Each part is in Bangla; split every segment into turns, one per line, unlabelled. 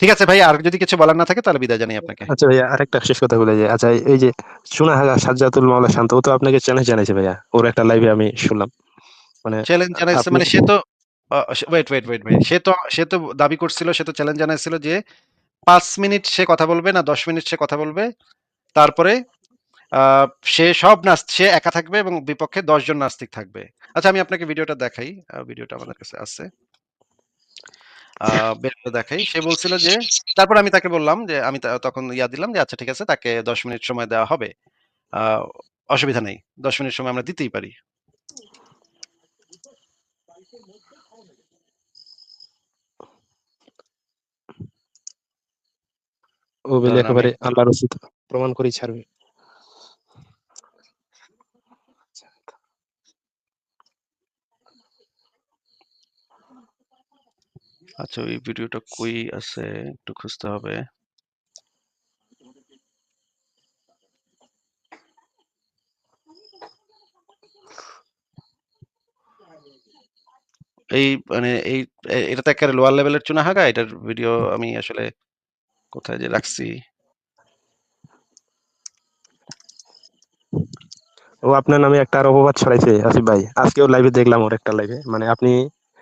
ঠিক আছে ভাই আর যদি কিছু বলার না থাকে তাহলে বিদায় জানাই আপনাকে।
আচ্ছা ভাইয়া আরেকটা শেষ কথা বলে যায় আচ্ছা এই যে সুনাহাগা সাজ্জাতুল মাওলা শান্ত ও তো আপনাকে চ্যালেঞ্জ জানাইছে ভাইয়া। ওর একটা লাইভে আমি শুনলাম। মানে
চ্যালেঞ্জ জানাইছে মানে সে তো ওয়েট ওয়েট ওয়েট ওয়েট সে তো সে তো দাবি করছিল সে তো চ্যালেঞ্জ জানাইছিল যে পাঁচ মিনিট সে কথা বলবে না দশ মিনিট সে কথা বলবে। তারপরে আহ, সে সব নাস্ত সে একা থাকবে এবং বিপক্ষে দশজন নাস্তিক থাকবে। আচ্ছা আমি আপনাকে ভিডিওটা দেখাই। ভিডিওটা আমাদের কাছে আছে। বের করে দেখাই। সে বলছিল যে তারপর আমি তাকে বললাম যে আমি তখন ইয়া দিলাম যে আচ্ছা ঠিক আছে তাকে দশ মিনিট সময় দেওয়া হবে। আহ, অসুবিধা নেই। দশ মিনিট সময় আমরা দিতেই পারি।
ও বলে একেবারে আল্লাহর প্রমাণ করেই ছাড়বে।
আচ্ছা ওই ভিডিওটা কই আছে? একটু খুঁজতে হবে। এই মানে এই এটা তো একেবারে লোয়ার লেভেলের চুনাহাগা? এটার ভিডিও আমি আসলে কোথায় যে রাখছি?
ও আপনার নামে একটা আর অপবাদ ছড়াইছে, আসিফ ভাই। আজকেও লাইভে দেখলাম ওর একটা লাইভে মানে আপনি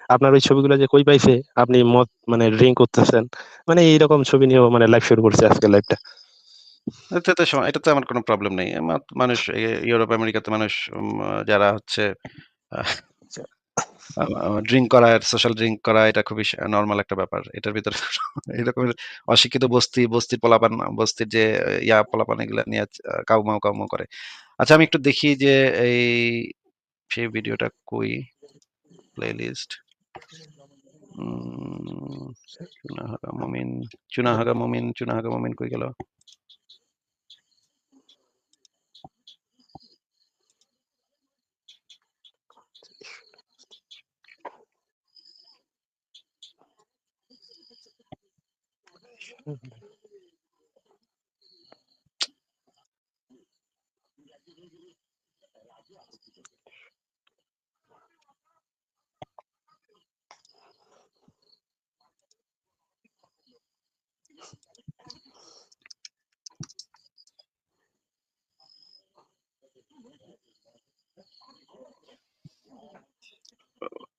আপনার ওই ছবিগুলো যে কই পাইছে, আপনি মদ মানে ড্রিঙ্ক করতেছেন মানে এইরকম ছবি নিয়েও মানে লাইফ শুরু করছে আজকে লাইভটা
এটা তো এটা তো আমার কোনো প্রবলেম নেই। মানুষ ইউরোপ আমেরিকাতে মানুষ যারা হচ্ছে ড্রিঙ্ক করা সোশ্যাল ড্রিঙ্ক করা, এটা খুবই নর্মাল একটা ব্যাপার। এটার ভিতরে এরকম অশিক্ষিত বস্তি, বস্তির পোলাপান, বস্তির যে, ইয়া পোলাপান, এগুলা নিয়ে কাউমাও কাউমাও করে। আচ্ছা আমি একটু দেখি যে, এই, সেই ভিডিওটা কই? প্লে লিস্ট চুনাহাগা মমিন চুনাহাগা মমিন চুনাহাগা মমিন কই গেল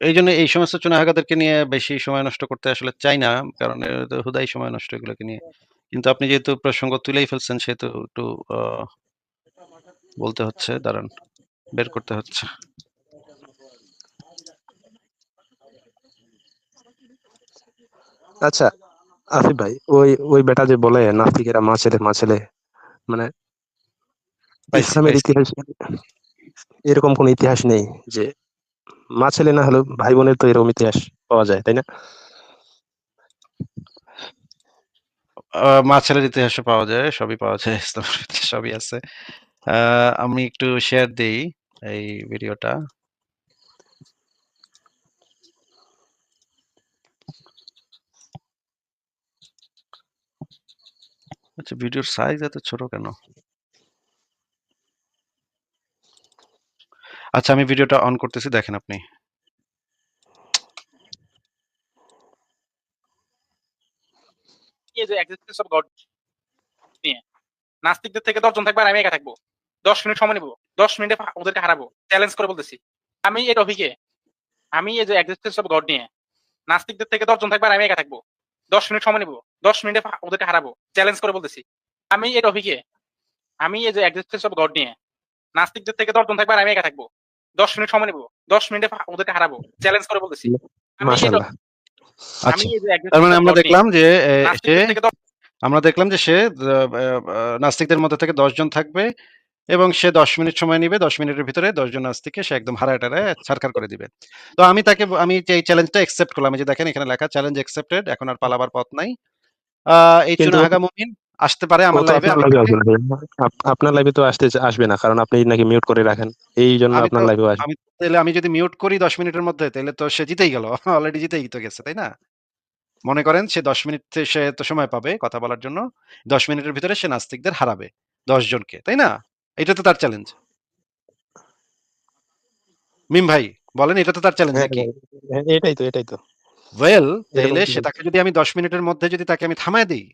এই জন্য এই সমস্ত চুনাহাগাদেরকে নিয়ে বেশি সময় নষ্ট করতে আসলে চাই না, কারণ হুদাই সময় নষ্ট এগুলোকে নিয়ে। কিন্তু আপনি যেহেতু প্রসঙ্গ তুলেই ফেলছেন, সেহেতু একটু বলতে হচ্ছে, দাঁড়ান, বের করতে হচ্ছে।
আচ্ছা আসিফ ভাই, ওই ওই বেটা যে বলে নাস্তিকেরা মা ছেলে মা ছেলে মানে ইসলামের ইতিহাস এরকম কোন ইতিহাস নেই যে মা ছেলে না হলেও ভাই বোনের তো এরকম ইতিহাস পাওয়া যায় তাই না?
মা ছেলের ইতিহাসে পাওয়া যায় সবই পাওয়া যায় ইসলামের ইতিহাস সবই আছে। আমি একটু শেয়ার দেই এই ভিডিওটা আচ্ছা ভিডিওর সাইজ এত ছোট কেন? আচ্ছা আমি ভিডিওটা অন করতেছি, দেখেন আপনি।
নাস্তিকদের থেকে দশজন থাকবে আর আমি একা থাকব। দশ মিনিট সময় নেব। দশ মিনিটে ওদেরকে হারাবো। চ্যালেঞ্জ করে বলতেছি। আমি এই টপিকে, আমি এই যে এক্সিস্টেন্স অফ গড নিয়ে, নাস্তিকদের থেকে দশজন থাকবে আর আমি একা থাকব। দশ মিনিট সময় নেব। দশ মিনিটে ওদেরকে হারাবো। চ্যালেঞ্জ করে বলতেছি। আমি এই টপিকে, আমি এই যে এক্সিস্টেন্স অফ গড নিয়ে, নাস্তিকদের থেকে দশজন থাকবে আর আমি একা থাকব। দশ মিনিট সময় নেব। দশ মিনিটে ওদেরকে হারাবো। চ্যালেঞ্জ করে বলতেছি।
আচ্ছা। তার মানে আমরা দেখলাম যে আমরা দেখলাম যে সে নাস্তিকদের মধ্যে থেকে দশজন থাকবে এবং সে দশ মিনিট সময় নিবে। দশ মিনিটের ভিতরে দশজন নাস্তিককে সে একদম হারায় টারায় ছারখার করে দিবে। তো আমি তাকে আমি যে এই চ্যালেঞ্জটা একসেপ্ট করলাম যে দেখেন এখানে লেখা চ্যালেঞ্জ একসেপ্টেড এখন আর পালাবার পথ নাই। আহ, এই চুনাহাগা মুমিন আসতে পারে আমার লাইভে
আপনার লাইভে তো আসতে আসবে না কারণ আপনি নাকি মিউট করে রাখেন। এই জন্য আপনার লাইভে আসবে।
আমি তাহলে আমি যদি মিউট করি দশ মিনিটের মধ্যে তাহলে তো সে জিতেই গেল। অলরেডি জিতেই তো গেছে তাই না? মনে করেন সে দশ মিনিট সে তো সময় পাবে কথা বলার জন্য। দশ মিনিটের ভিতরে সে নাস্তিকদের হারাবে দশ জনকে তাই না? এটা তো তার চ্যালেঞ্জ মিম ভাই বলেন এটা তো তার চ্যালেঞ্জ
হ্যাঁ
নাকি?
হ্যাঁ, এটাই তো এটাই তো।
ওয়েল
কি
সে তাকে যদি আমি ১০ মিনিটের মধ্যে যদি তাকে আমি থামায় দেই,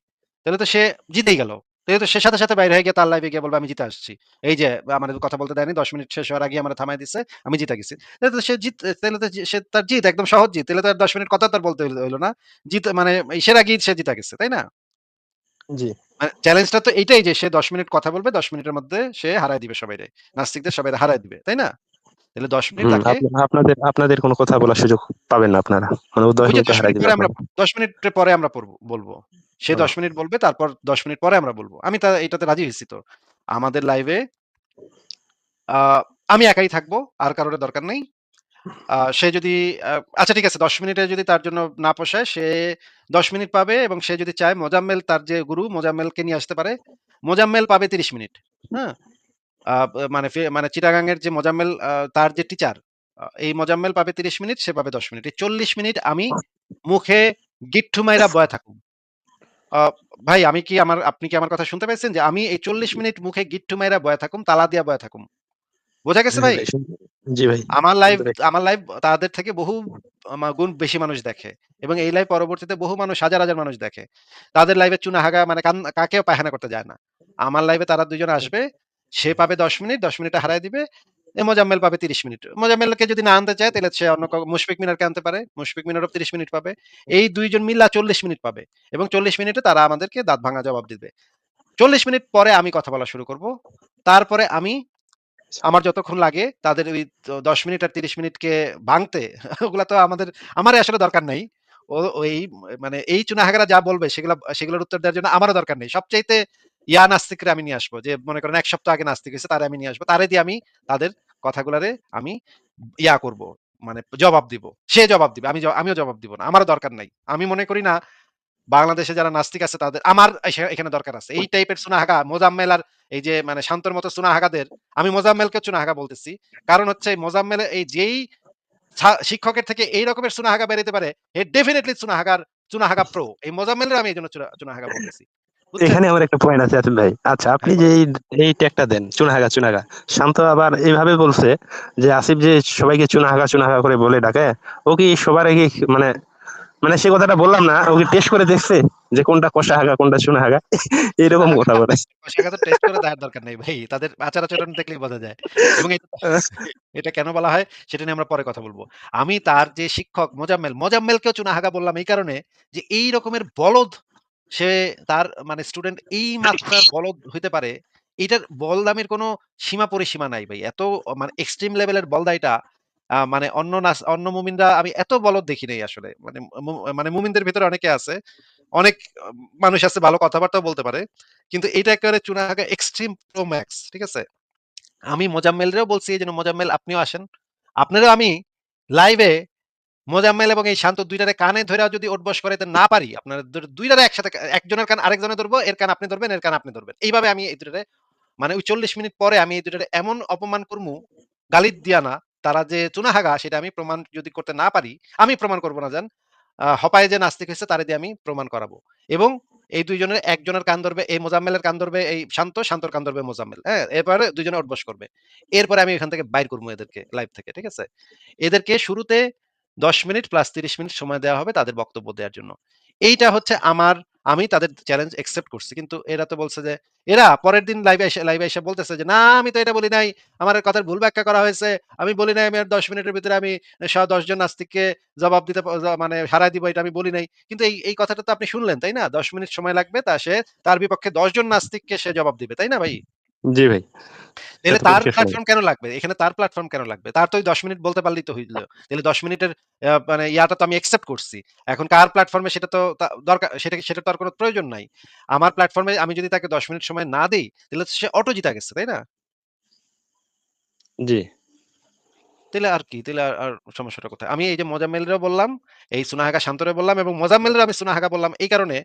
তাহলে তো সে জিতেই গেল। তো সে সাথে, সাথে বাইরে হয়ে গিয়ে তার লাইভে গিয়ে বলবে আমি জিতে আসছি। এই যে আমাদের কথা বলতে দেয়নি ১০ মিনিট শেষ হওয়ার আগে আমারে থামাই দিচ্ছে আমি জিতে গেছি। তাহলে তো সে জিত তাহলে তো সে তার জিত একদম সহজ জিত। তাহলে তো আর ১০ মিনিট কথা তার বলতে হইল না। জিত মানে ইসের আগেই সে জিতে গেছে। তাই না?
জি।
মানে চ্যালেঞ্জটা তো এইটাই যে সে ১০ মিনিট কথা বলবে। ১০ মিনিটের মধ্যে সে হারায় দিবে সবাইরে। নাস্তিকদের সবাই হারাই দিবে। তাই না? তাহলে ১০ মিনিট
আপনাদের আপনাদের কোনো কথা বলার সুযোগ পাবেন না আপনারা। মানে ও ১০
ওই যে
মিনিটে
১০
হারায়
মিনিট
দিবে
পরে আমরা। ১০ মিনিটের পরে আমরা পড়ব বলব। সে দশ মিনিট বলবে তারপর ১০ মিনিট পরে আমরা বলব আমি তা এটাতে রাজি হয়েছি তো। আমাদের লাইভে আমি একাই থাকব। আর কারোর দরকার নেই। সে যদি আচ্ছা ঠিক আছে ১০ মিনিটে যদি তার জন্য না পোষায় সে ১০ মিনিট পাবে এবং সে যদি চায় মোজাম্মেল তার যে গুরু মোজাম্মেলকে নিয়ে আসতে পারে। মোজাম্মেল পাবে ৩০ মিনিট। হ্যাঁ? মানে মানে চিটাগাং এর যে মোজাম্মেল তার যে টিচার এই মোজাম্মেল পাবে ৩০ মিনিট, সে পাবে ১০ মিনিট। এই ৪০ মিনিট আমি মুখে গিট্টু মাইরা বয়া থাকুম। ভাই আমি কি আমার আপনি কি আমার কথা শুনতে পাইছেন? যে আমি এই ৪০ মিনিট মুখে গিট্টু মাইরা বয়া থাকুম, তালা দিয়া বয়া থাকুম। বোঝা গেছে ভাই?
জি ভাই।
আমার লাইভ আমার লাইভ তাদের থেকে বহু গুণ বেশি মানুষ দেখে। এবং এই লাইভ পরবর্তীতে বহু মানুষ হাজার, হাজার মানুষ দেখে। তাদের লাইভে চুনা হাগা মানে কাকেও পায়খানা করতে যায় না। আমার লাইভে তারা ২ জন আসবে। সে পাবে ১০ মিনিট, ১০ মিনিটে হারায় দিবে। মোজাম্মেল পাবে ৩০ মিনিট। মোজাম্মেলকে যদি না আনতে চায়, তাহলে সে অন্য মুশফিক মিনারকে আনতে পারে। মুশফিক মিনারও ৩০ মিনিট পাবে। এই ২ জন মিল্লা ৪০ মিনিট পাবে। এবং ৪০ মিনিটে তারা আমাদেরকে দাঁত ভাঙা জবাব দিবে। ৪০ মিনিট পরে আমি কথা বলা শুরু করব। তারপরে আমি আমার যতক্ষণ লাগে তাদের ওই দশ মিনিট আর ৩০ মিনিটকে ভাঙতে, ওগুলা তো আমাদের আমার আসলে দরকার নাই। ও, ওই মানে এই চুনাহাগারা যা বলবে, সেগুলা, সেগুলোর উত্তর দেওয়ার জন্য আমারও দরকার নেই। সবচাইতে ইয়া নাস্তিকরে আমি নিয়ে আসব। যে মনে করেন ১ সপ্তাহ আগে নাস্তিক হইছে তারে আমি নিয়ে আসব। তারে দিয়ে আমি তাদের কথাগুলারে আমি ইয়া করব। মানে জবাব দিব। সে জবাব দিবে। আমি আমিও জবাব দিব না। আমারও দরকার নাই। আমি মনে করি না বাংলাদেশে যারা নাস্তিক আছে তাদের আমার এখানে দরকার আছে। এই টাইপের চুনাহাগা মোজাম্মেল আর এই যে মানে শান্তর মতো চুনাহাগাদের আমি মোজাম্মেলকে চুনাহাগা বলতেছি। কারণ হচ্ছে মোজাম্মেলের এই যেই শিক্ষকের থেকে এই রকমের চুনাহাগা বের হইতে পারে, হে ডেফিনিটলি চুনাহাগার চুনাহাগা প্রো। এই মোজাম্মেলের আমি এইজন্য চুনা চুনাহাগা বলতেছি।
এখানে আমার একটা পয়েন্ট আছে আসিফ ভাই। আচ্ছা আপনি যে এই ট্যাগটা দেন চুনাহাগা, চুনাহাগা। শান্ত আবার এইভাবে বলছে যে আসিফ যে সবাইকে চুনাহাগা, চুনাহাগা করে বলে ডাকে, ও কি সবার আগে মানে মানে সে কথাটা বললাম না। ও কি টেস্ট করে দেখছে যে কোনটা কষাহাগা, কোনটা চুনাহাগা? এরকম কথা বলে।
কষাহাগা তো টেস্ট করে দেখার দরকার নেই ভাই। তাদের আচার-আচরণ দেখলেই বোঝা যায়। এবং এটা এটা কেন বলা হয় সেটা নিয়ে আমরা পরে কথা বলব আমি তার যে শিক্ষক মোজাম্মেল, মোজাম্মেলকেও চুনাহাগা বললাম এই কারণে যে এই রকমের বলদ সে তার মানে স্টুডেন্ট এই মাত্রার বলদ হইতে পারে, এটার বলদামির কোনো সীমা পরিসীমা নাই ভাই। এত মানে এক্সট্রিম লেভেলের বলদা এটা মানে অন্য নাস অন্য মুমিনরা আমি এত বলদ দেখি নাই আসলে। মানে মানে মুমিনদের ভেতরে অনেকে আছে। অনেক মানুষ আছে ভালো কথাবার্তাও বলতে পারে। কিন্তু এটা একেবারে চুনাহাগা এক্সট্রিম প্রো ম্যাক্স। ঠিক আছে? আমি মোজাম্মেলরেও বলছি এইজন্য মোজাম্মেল আপনিও আসেন। আপনারও আমি লাইভে মোজাম্মেল এবং এই শান্ত ২ টারে কানে ধইরা যদি ওঠবস করাইতে না পারি, আপনারা দু ২ টারে একসাথে একজনের কান আরেকজনে ধরবো, এর কান আপনি ধরবেন, এর কান আপনি ধরবেন। এইভাবে আমি এই ২ টারে মানে ওই ৪০ মিনিট পরে আমি এই ২ টারে এমন অপমান করমু, গালিদ দিয়া না, তারা যে চুনাহাগা সেটা আমি প্রমাণ যদি করতে না পারি, আমি প্রমাণ করব না জান। হপায় যে নাস্তিক হইছে তারে দিয়ে আমি প্রমাণ করাবো। এবং এই ২ জনের একজনের কান ধরবে এই মোজাম্মেলের কান ধরবে এই শান্ত, শান্তর কান ধরবে মোজাম্মেল। হ্যাঁ? এরপরে ২ জনে ওঠবস করবে। এরপরে আমি এখান থেকে বাইর করব এদেরকে লাইভ থেকে। ঠিক আছে? এদেরকে শুরুতে ১০ মিনিট প্লাস ৩০ মিনিট সময় দেওয়া হবে তাদের বক্তব্য দেওয়ার জন্য। এইটা হচ্ছে আমার আমি তাদের চ্যালেঞ্জ অ্যাকসেপ্ট করছি। কিন্তু এরা তো বলছে যে এরা পরের দিন লাইভে এসে লাইভে এসে বলতেছে যে, "না আমি তো এটা বলি নাই। আমার কথার ভুল ব্যাখ্যা করা হয়েছে। আমি বলি নাই আমি আর ১০ মিনিটের ভিতরে আমি ১০ জন নাস্তিককে জবাব দিতে মানে হারায় দিব এটা আমি বলি নাই।" কিন্তু এই এই কথাটা তো আপনি শুনলেন, তাই না? ১০ মিনিট সময় লাগবে তা সে তার বিপক্ষে ১০ জন নাস্তিককে সে জবাব দিবে। তাই না ভাই?
জি ভাই। এত
তার প্ল্যাটফর্ম কেন লাগবে? এখানে তার প্ল্যাটফর্ম কেন লাগবে? তার তো ১০ মিনিট বলতে পারলেই তো হইল। তাইলে ১০ মিনিটের মানে ইয়াটা তো আমি অ্যাকসেপ্ট করছি। এখন কার প্ল্যাটফর্মে সেটা তো দরকার সেটা সেটা তো আর কোনো প্রয়োজন নাই। আমার প্ল্যাটফর্মে আমি যদি তাকে ১০ মিনিট সময় না দিই তাহলে সে অটো জিতা গেছে, তাই না?
জি।
তাইলে আর কি? তাহলে আর সমস্যাটা কোথায়? আমি এই যে মজা মোজাম্মেলরেও বললাম, এই সুনাহাগা শান্তরে বললাম এবং মজা মোজাম্মেলরে আমি সুনাহাগা বললাম এই কারণে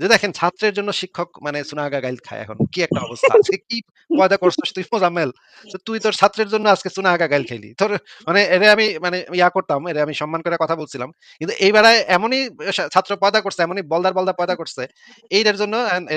যে দেখেন ছাত্রের জন্য শিক্ষক মানে সুনাহাগা গাইল খায় এখন। কি একটা অবস্থা? আজকে কি পয়দা করছিস তুই মোজাম্মেল? তুই তোর ছাত্রের জন্য আজকে সুনাহাগা গাইল খাইলি। তোর মানে এরে আমি মানে ইয়া করতাম, এরে আমি সম্মান করে কথা বলছিলাম। কিন্তু এইবারে এমনই ছাত্র পয়দা করছে, এমনই বলদার বলদা পয়দা করছে এইটার জন্য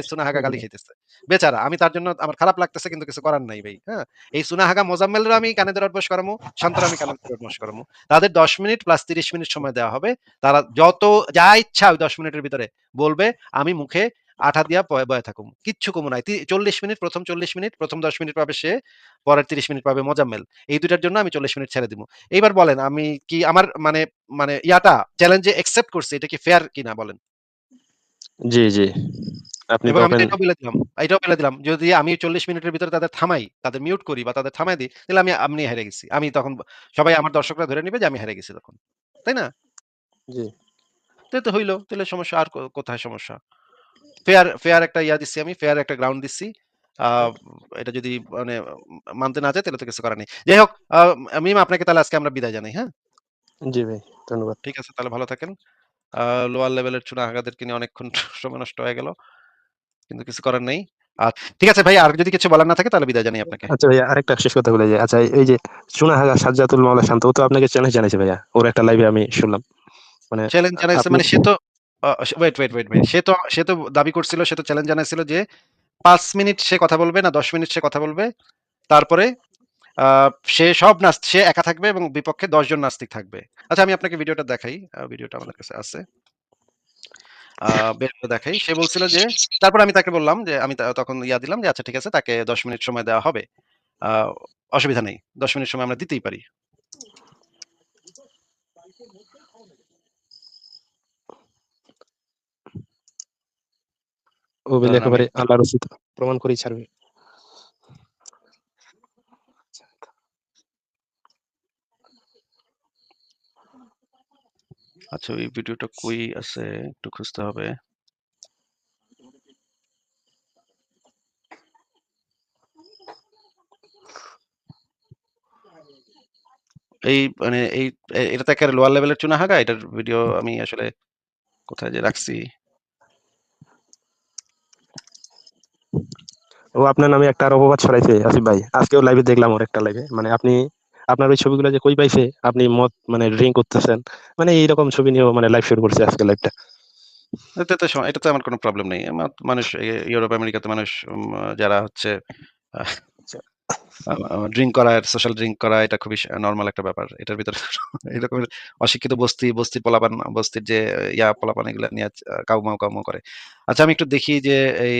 সুনাহাগা গালি খাইতেছে। বেচারা, আমি তার জন্য আমার খারাপ লাগতেছে কিন্তু কিছু করার নাই ভাই হ্যাঁ? এই সুনাহাগা মোজাম্মেলের আমি কানে ধরে অভ্যাস করামু শান্তর আমি কানে ধরে অভ্যাস করামু। তাদের দশ মিনিট প্লাস তিরিশ মিনিট সময় দেওয়া হবে। তারা যত, যা ইচ্ছা ওই দশ মিনিটের ভিতরে বলবে, আমি মুখে আঠা দিয়া বয়ে থাকুম। কিচ্ছু কমু নাই। চল্লিশ মিনিট প্রথম চল্লিশ মিনিট প্রথম দশ মিনিট পাবে সে পরের তিরিশ মিনিট পাবে মোজাম্মেল এই দুটার জন্য আমি চল্লিশ মিনিট ছেড়ে দিব এইবার বলেন আমি কি আমার মানে মানে ইয়াটা চ্যালেঞ্জে একসেপ্ট করছি এটা কি ফেয়ার কিনা বলেন?
জি জি। আপনি
আমি এটাও বলে দিলাম এটাও বলে দিলাম। যদি আমি চল্লিশ মিনিটের ভিতরে তাদের থামাই তাদের মিউট করি বা তাদের থামাই দিই তাহলে আমি আমি হেরে গেছি। আমি তখন সবাই আমার দর্শকরা ধরে নিবে যে আমি হেরে গেছি তখন। তাই না?
জি।
তো তো হইল তাহলে সমস্যা আর কোথায় সমস্যা? ফেয়ার ফেয়ার একটা ইয়া দিচ্ছি আমি ফেয়ার একটা গ্রাউন্ড দিচ্ছি। এটা যদি মানে মানতে না যায় তাহলে তো কিছু করার নেই। যাই হোক আহ, মিম আপনাকে তাহলে আজকে আমরা বিদায় জানাই হ্যাঁ?
জি ভাই ধন্যবাদ।
ঠিক আছে তাহলে ভালো থাকেন। লোয়ার লেভেলের চুনা হাগাদেরকে নিয়ে অনেকক্ষণ সময় নষ্ট হয়ে গেল কিন্তু কিছু করার নেই। আর ঠিক আছে ভাই আর যদি কিছু বলার না থাকে তাহলে বিদায় জানাই আপনাকে।
আচ্ছা ভাইয়া আরেকটা শেষ কথা বলে যায় আচ্ছা এই যে সুনাহাগা সাজ্জাতুল মাওলা শান্ত ও তো আপনাকে চ্যালেঞ্জ জানিয়েছে ভাইয়া। ওর একটা লাইভে আমি শুনলাম। মানে
চ্যালেঞ্জ জানাইছে মানে সে তো ওয়েট ওয়েট ওয়েট সে তো সে তো দাবি করছিল, সে তো চ্যালেঞ্জ জানাইছিল যে পাঁচ মিনিট সে কথা বলবে না দশ মিনিট সে কথা বলবে। তারপরে সে সব সে একা থাকবে এবং বিপক্ষে দশজন নাস্তিক থাকবে। আচ্ছা আমি আপনাকে ভিডিওটা দেখাই। ভিডিওটা আমাদের কাছে আছে। বের দেখাই। সে বলছিল যে, তারপর আমি তাকে বললাম যে, আমি তখন ইয়া দিলাম যে আচ্ছা ঠিক আছে, তাকে দশ মিনিট সময় দেওয়া হবে। অসুবিধা নেই। দশ মিনিট সময় আমরা দিতেই পারি।
একেবারে আল্লাহর রসিদ প্রমাণ করেই ছাড়বে।
আচ্ছা ওই ভিডিওটা কই আছে? একটু খুঁজতে হবে। এই মানে এই এটা তো একেবারে লোয়ার লেভেলের চুনা হাগা এটার ভিডিও আমি আসলে কোথায় যে রাখছি?
ও আপনার নামে একটা আর অপবাদ ছড়াইছে, আসিফ ভাই। আজকেও লাইভে দেখলাম ওর একটা লাইভে মানে আপনি, আপনার ওই ছবিগুলো যে কই পাইছে, আপনি মদ মানে ড্রিঙ্ক করতেছেন মানে এইরকম ছবি নিয়েও মানে লাইভ শুরু করছে আজকে লাইভটা
এটা তো এটা তো আমার কোনো প্রবলেম নেই। মানুষ ইউরোপ আমেরিকাতে মানুষ যারা হচ্ছে ড্রিঙ্ক করা সোশ্যাল ড্রিঙ্ক করা এটা খুবই নর্মাল একটা ব্যাপার। এটার ভিতরে এরকম অশিক্ষিত বস্তি বস্তির পোলাপান, বস্তির যে ইয়া পোলাপান এগুলো নিয়ে কাউমাও কাউমাও করে। আচ্ছা আমি একটু দেখি যে এই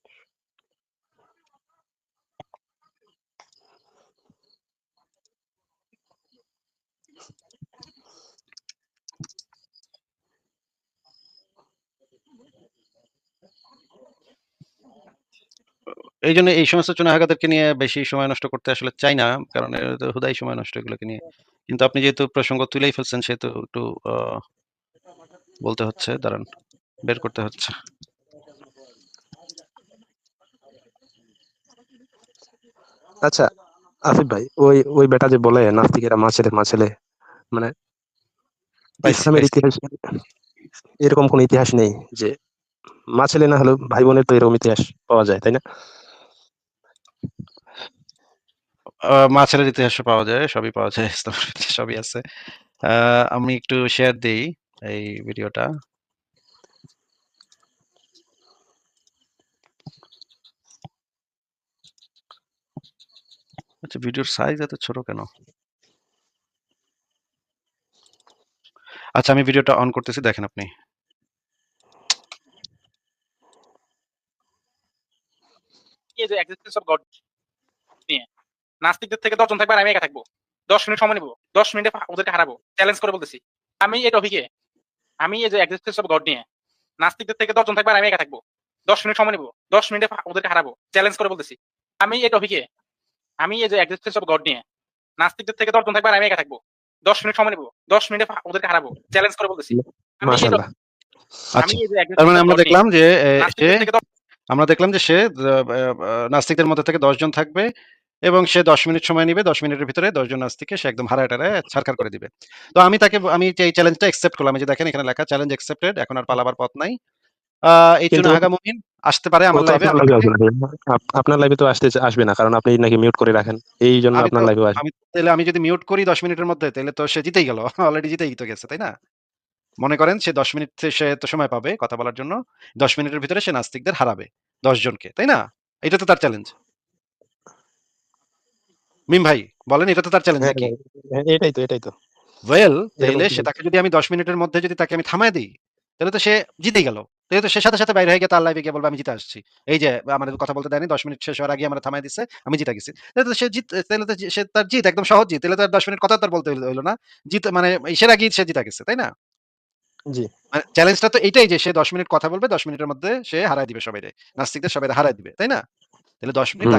এই জন্য এই সমস্ত চুনাহাগাদেরকে নিয়ে বেশি সময় নষ্ট করতে আসলে চাই না, কারণ হুদাই সময় নষ্ট এগুলোকে নিয়ে। কিন্তু আপনি যেহেতু প্রসঙ্গ তুলেই ফেলছেন, সেহেতু একটু বলতে হচ্ছে, দাঁড়ান, বের করতে হচ্ছে।
আচ্ছা আসিফ ভাই, ওই ওই বেটা যে বলে, নাস্তিকেরা মা ছেলে মা ছেলে মানে ইসলামের ইতিহাস এরকম কোন ইতিহাস নেই যে মা ছেলে না হলেও ভাই বোনের তো এরকম ইতিহাস পাওয়া যায় তাই না?
আহ, মাছের ইতিহাস পাওয়া যায় সবই পাওয়া যায় সবই আছে। আমি একটু শেয়ার দিই এই ভিডিওটা। আচ্ছা ভিডিওর সাইজ এত ছোট কেন? আচ্ছা আমি ভিডিওটা অন করতেছি, দেখেন আপনি।
যে এক্সিস্টেন্স নাস্তিকদের থেকে দশজন থাকবে আর আমি একা থাকব। দশ মিনিট সময় নিবো। দশ মিনিটে ওদেরকে হারাবো। চ্যালেঞ্জ করে বলতেছি। আমি এই টপিকে আমি এই যে এক্সিস্টেন্স অফ গড নিয়ে। নাস্তিকদের থেকে দশজন থাকবে আর আমি একা থাকব। দশ মিনিট সময় নিবো। দশ মিনিটে ওদেরকে হারাবো। চ্যালেঞ্জ করে বলতেছি। আমি এই টপিকে আমি এই যে এক্সিস্টেন্স অফ গড নিয়ে। নাস্তিকদের থেকে দশজন থাকবে আর আমি একা থাকব। দশ মিনিট সময় নিবো। দশ মিনিটে ওদেরকে হারাবো। চ্যালেঞ্জ করে বলতেছি।
আচ্ছা। মানে আমরা দেখলাম যে আমরা দেখলাম যে সে নাস্তিকদের মধ্যে থেকে দশজন থাকবে এবং সে দশ মিনিট সময় নিবে। দশ মিনিটের ভিতরে দশজন নাস্তিককে সে একদম হারায় টারায় ছারখার করে দিবে। তো আমি তাকে আমি এই চ্যালেঞ্জটা একসেপ্ট করলাম। যে দেখেন এখানে লেখা চ্যালেঞ্জ একসেপ্টেড এখন আর পালাবার পথ নাই। এই চুনাহাগা মুমিন আসতে পারে আমার লাইভে
আপনার লাইভে তো আসতে আসবে না কারণ আপনি নাকি মিউট করে রাখেন এই জন্য আপনার লাইভে আসবে।
আমি তাহলে আমি যদি মিউট করি দশ মিনিটের মধ্যে তাহলে তো সে জিতেই গেল অলরেডি জিতেই তো গেছে তাই না? মনে করেন সে দশ মিনিট সে তো সময় পাবে কথা বলার জন্য দশ মিনিটের ভিতরে সে নাস্তিকদের হারাবে দশ জনকে তাই না? এটা তো তার চ্যালেঞ্জ মিম ভাই বলেন এটা তো তার চ্যালেঞ্জ নাকি?
হ্যাঁ, এটাই তো এটাই তো।
ওয়েল তাহলে সে তাকে যদি আমি দশ মিনিটের মধ্যে যদি তাকে আমি থামায় দিই তাহলে তো সে জিতেই গেল। তাহলে তো সে সাথে সাথে বাইরে হয়ে গিয়ে তার লাইভে গিয়ে বলবে আমি জিতে আসছি। এই যে আমাদের কথা বলতে দেয়নি দশ মিনিট শেষ হওয়ার আগে আমরা থামাই দিচ্ছে আমি জিতে গেছি। তাহলে তো সে জিত তাহলে তো সে তার জিত একদম সহজ জিত তাহলে তার দশ মিনিট কথা তার বলতে হইল হইল না। জিত মানে সেরা আগেই সে জিতে গেছে তাই না?
জি।
মানে চ্যালেঞ্জটা তো এটাই যে সে দশ মিনিট কথা বলবে দশ মিনিটের মধ্যে সে হারাই দিবে সবাই নাস্তিকদের সবাই হারাই দিবে তাই না? তাহলে দশ মিনিট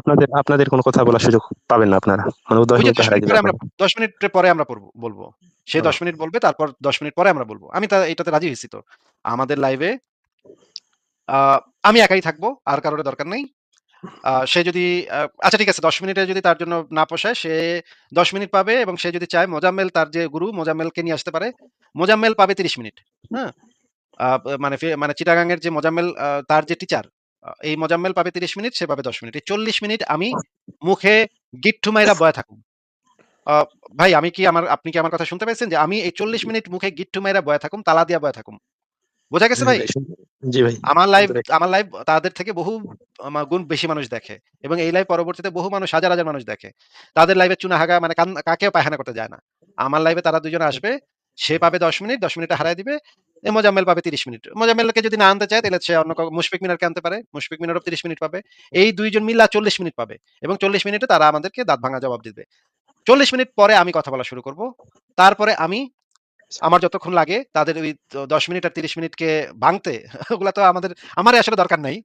আপনাদের আপনাদের কোনো কথা বলার সুযোগ পাবেন না আপনারা। মানে দশ মিনিট
আমরা দশ মিনিট পরে আমরা বলব। সে দশ মিনিট বলবে তারপর দশ মিনিট পরে আমরা বলব। আমি তা এটাতে রাজি হয়েছি তো। আমাদের লাইভে আমি একাই থাকব আর কারোর দরকার নেই। সে যদি আচ্ছা ঠিক আছে দশ মিনিটে যদি তার জন্য না পোষায় সে দশ মিনিট পাবে এবং সে যদি চায় মোজাম্মেল তার যে গুরু মোজাম্মেলকে নিয়ে আসতে পারে। মোজাম্মেল পাবে তিরিশ মিনিট হ্যাঁ? আহ, মানে মানে চিটাগাংয়ের যে মোজাম্মেল তার যে টিচার এই মোজাম্মেল পাবে তিরিশ মিনিট সে পাবে দশ মিনিট। এই চল্লিশ মিনিট আমি মুখে গিট্টু মাইরা বয়া থাকুন ভাই আমি কি আমার আপনি কি আমার কথা শুনতে পাইছেন যে আমি এই চল্লিশ মিনিট মুখে গিট্টু মাইরা বয়া থাকুম তালা দিয়া বয়া থাকুম? বোঝা গেছে ভাই?
জি ভাই
আমার লাইভ আমার লাইভ তাদের থেকে বহু গুণ বেশি মানুষ দেখে এবং এই লাইভ পরবর্তীতে বহু মানুষ হাজার হাজার মানুষ দেখে। তাদের লাইভে চুনাহাগা মানে কান- কাকেও পায়খানা করতে যায় না। আমার লাইভে তারা দুজন আসবে সে পাবে দশ মিনিট, দশ মিনিটে হারাই দিবে। মোজাম্মেল পাবে তিরিশ মিনিট। মোজাম্মেলকে যদি না আনতে চায়, তাহলে সে অন্য মুশফিক মিনারকে আনতে পারে। মুশফিক মিনারও তিরিশ মিনিট পাবে। এই দুইজন মিল্লা চল্লিশ মিনিট পাবে। এবং চল্লিশ মিনিটে তারা আমাদেরকে দাঁত ভাঙা জবাব দিবে। চল্লিশ মিনিট পরে আমি কথা বলা শুরু করব। তারপরে আমি, আমার যতক্ষণ লাগে, তাদের ওই দশ মিনিট আর তিরিশ মিনিটকে ভাঙতে, ওগুলা তো আমাদের আমার আসলে দরকার নাই।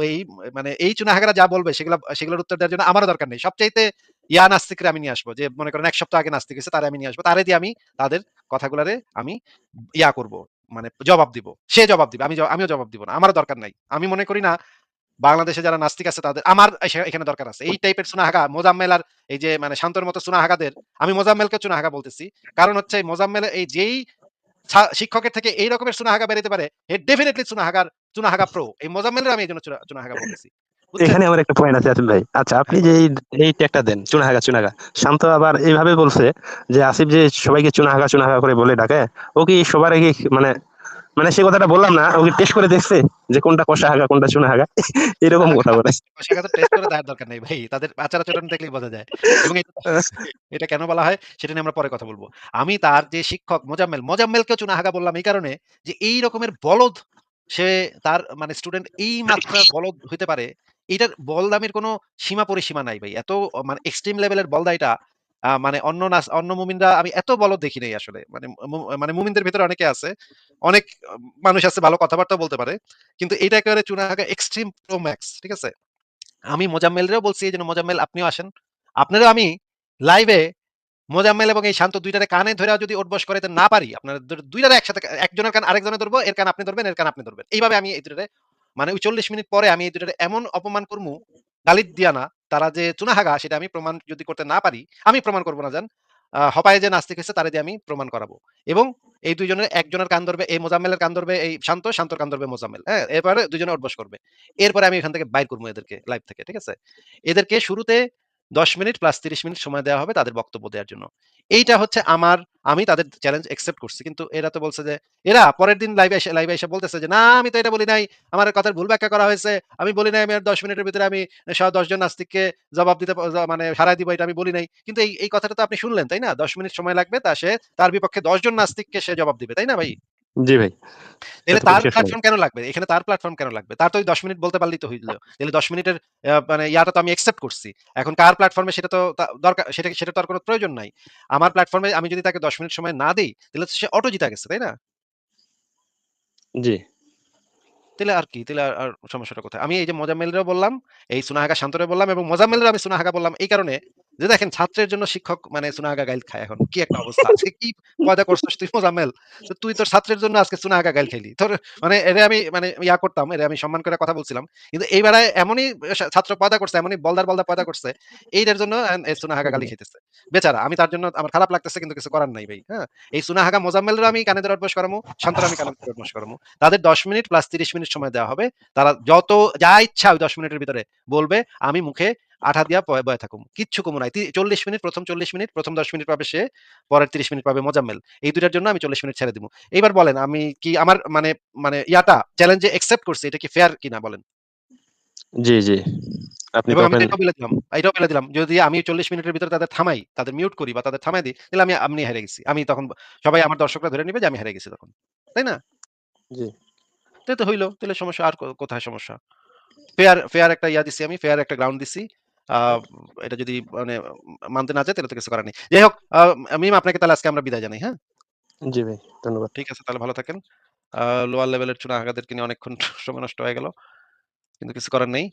ওই মানে এই চুনাহাগারা যা বলবে সেগুলো, সেগুলোর উত্তর দেওয়ার জন্য আমারও দরকার নেই। সবচাইতে ইয়া নাস্তিকরে আমি নিয়ে আসব, যে মনে করেন এক সপ্তাহ আগে নাস্তিক হয়েছে, তারে আমি নিয়ে আসব, তারে দিয়ে আমি তাদের কথাগুলারে আমি ইয়া করব মানে জবাব দিব। সে জবাব দিবে, আমি আমিও জবাব দিব না, আমারও দরকার নাই। আমি মনে করি না বাংলাদেশে যারা নাস্তিক আছে তাদের, আমার এখানে দরকার আছে। এই টাইপের সুনাহাগা মোজাম্মেল আর এই যে মানে শান্তর মতো সুনাহাগাদের আমি মোজাম্মেলকে চুনাহাগা বলতেছি। কারণ হচ্ছে মোজাম্মেল এই যেই শিক্ষকের থেকে এই রকমের সুনাহাগা বেরোতে পারে, হে ডেফিনেটলি সুনাহাগার চুনাহাগা প্রো এই মোজাম্মেলের আমি এই জন্য চুনা- চুনাহাগা বলতেছি?
এখানে আমার একটা পয়েন্ট আছে আসিফ ভাই। আচ্ছা আপনি যে এই ট্যাগটা দেন চুনাহাগা চুনাগা শান্ত আবার এইভাবে বলছে যে আসিফ যে সবাইকে চুনাহাগা চুনাহাগা করে বলে ডাকে ও কি সবার আগে মানে মানে সে কথাটা বললাম না ও কি টেস্ট করে দেখছে যে কোনটা কষা হাগা কোনটা চুনা হাগা এরকম কথা বলে।
সেখানে তো টেস্ট করে দেওয়ার দরকার নেই ভাই তাদের আচার আচরণ দেখলেই বোঝা যায়। এবং এটা কেন বলা হয় সেটা নিয়ে আমরা পরে কথা বলব। আমি তার যে শিক্ষক মোজাম্মেল মোজাম্মেলকেও চুনাহাগা বললাম এই কারণে যে এই রকমের বলদ সে তার মানে স্টুডেন্ট এই মাত্রার বলদ হইতে পারে এটার বলদামের কোনো সীমা পরিসীমা নাই ভাই। এত মানে এক্সট্রিম লেভেলের বলদা এটা মানে অন্য নাস অন্য মুমিনরা আমি এত বলদ দেখি নাই আসলে। মানে মানে মুমিনদের ভিতরে অনেকে আছে অনেক মানুষ আছে ভালো কথাবার্তা বলতে পারে কিন্তু এটা একেবারে চুনা চুনাহাগা এক্সট্রিম প্রো ম্যাক্স ঠিক আছে? আমি মোজাম্মেলরেও বলছি এই জন্য মোজাম্মেল আপনিও আসেন। আপনারও আমি লাইভে মোজাম্মেল এবং এই শান্ত দুইটারে কানে ধরে যদি ওটবস করাইতে না পারি। আপনার দুইটারে একসাথে একজনের কান আরেকজনে ধরবো, এর কান আপনি ধরবেন, এর কান আপনি ধরবেন। এইভাবে আমি এই দুটারে মানে ওই চল্লিশ মিনিট পরে আমি এই দুটারে এমন অপমান করব গালিদ দিয়া না, তারা যে চুনাহাগা, সেটা আমি প্রমাণ যদি করতে না পারি, আমি প্রমাণ করব না জান হপায় যে নাস্তিক হয়েছে, তারে দিয়ে আমি প্রমাণ করাবো। এবং এই দুইজনের, একজনের কান ধরবে, এই মোজাম্মেলের কান ধরবে, এই শান্ত, শান্তর কান ধরবে মোজাম্মেল হ্যাঁ? এরপরে দুজনে উঠবস করবে। এরপরে আমি এখান থেকে বাইর করব এদেরকে, লাইভ থেকে, ঠিক আছে? এদেরকে শুরুতে দশ মিনিট প্লাস তিরিশ মিনিট সময় দেওয়া হবে তাদের বক্তব্য দেওয়ার জন্য। এইটা হচ্ছে আমার, আমি তাদের চ্যালেঞ্জ একসেপ্ট করছি। কিন্তু এরা তো বলছে যে, এরা পরের দিন লাইভে এসে লাইভে এসে বলতেছে যে, না, আমি তো এটা বলি নাই। আমার কথার ভুল ব্যাখ্যা করা হয়েছে। আমি বলি নাই, আমি আর দশ মিনিটের ভিতরে আমি দশজন নাস্তিককে জবাব দিতে মানে হারাই দিব, এটা আমি বলি নাই। কিন্তু এই এই কথাটা তো আপনি শুনলেন, তাই না? দশ মিনিট সময় লাগবে, তা সে, তার বিপক্ষে দশজন নাস্তিককে সে জবাব দিবে, তাই না ভাই?
জি ভাই।
তাহলে তার প্ল্যাটফর্ম কেন লাগবে? এখানে তার প্ল্যাটফর্ম কেন লাগবে? তার তো ওই দশ মিনিট বলতে পারলেই তো হইল। তাহলে দশ মিনিটের মানে ইয়াটা তো আমি একসেপ্ট করছি। এখন কার প্ল্যাটফর্মে সেটা তো দরকার সেটা সেটা তো আর কোনো প্রয়োজন নাই। আমার প্ল্যাটফর্মে আমি যদি তাকে দশ মিনিট সময় না দিই তাহলে সে অটো জিতা গেছে তাই না?
জি।
তাহলে আর কি? তাহলে আর আর সমস্যাটা কোথায়? আমি এই যে মজা মোজাম্মেলরেও বললাম, এই সুনাহাগা শান্তরে বললাম এবং মজা মোজাম্মেলরে আমি সুনাহাগা বললাম। এই কারণে যে দেখেন ছাত্রের জন্য শিক্ষক মানে সুনাহাগা গাইল খায় এখন। কি একটা অবস্থা। আজকে কি পয়দা করছস তুই মোজাম্মেল? তো তুই তোর ছাত্রের জন্য আজকে সুনাহাগা গাইল খাইলি। তোর মানে এরে আমি মানে ইয়া করতাম, এরে আমি সম্মান করে কথা বলছিলাম। কিন্তু এই বেড়ায় এমনই ছাত্র পয়দা করছে, এমনই বলদার, বলদা পয়দা করছে, এইটার জন্য সুনাহাগা গালি খাইতেছে। বেচারা আমি তার জন্য আমার খারাপ লাগতেছে কিন্তু কিছু করার নাই ভাই। হ্যাঁ? এই সুনাহাগা মোজাম্মেলরে আমি কানে ধরে অভ্যাস করামু, শান্তরে আমি কানে ধরে অভ্যাস করামু। তাদের ১০ মিনিট প্লাস ৩০ মিনিট সময় দেওয়া হবে। তারা যত যা ইচ্ছা ওই ১০ মিনিটের ভিতরে বলবে। আমি মুখে আঠা দিয়া বয়ে, বয়ে থাকুম। কিচ্ছু কমু নাই। ৪০ মিনিট, ১ম ৪০ মিনিট, ১ম ১০ মিনিট পাবে সে, পরের ৩০ মিনিট পাবে মোজাম্মেল। এই ২ টার জন্য আমি ৪০ মিনিট ছেড়ে দিমু। এইবার বলেন আমি কি আমার মানে মানে ইয়াটা চ্যালেঞ্জে অ্যাকসেপ্ট করছি এটা কি ফেয়ার কিনা বলেন?
জি, জি। আপনি
আমি তো
ওপেন
এটাও বলে দিলাম এটাও বলে দিলাম। যদি আমি ৪০ মিনিটের ভিতরে তাদের থামাই, তাদের মিউট করি বা তাদের দেই, তাহলে আমি হেরে গেছি। আমি তখন সবাই আমার দর্শকরা ধরে নিবে যে আমি হেরে গেছি তখন। তাই না?
জি।
তো হইল। তাহলে সমস্যা আর কোথায় সমস্যা? ফেয়ার ফেয়ার একটা ইয়া দিছি আমি, ফেয়ার একটা গ্রাউন্ড দিছি। এটা যদি মানে মানতে না চায় তাহলে তো কিছু করার নেই। যাই হোক মিম আপনাকে তাহলে আজকে আমরা বিদায় জানাই, হ্যাঁ?
জি ভাই, ধন্যবাদ।
ঠিক আছে তাহলে ভালো থাকেন। লোয়ার লেভেলের চুনা আগাদেরকে নিয়ে অনেকক্ষণ সময় নষ্ট হয়ে গেল। কিন্তু কিছু করার নেই।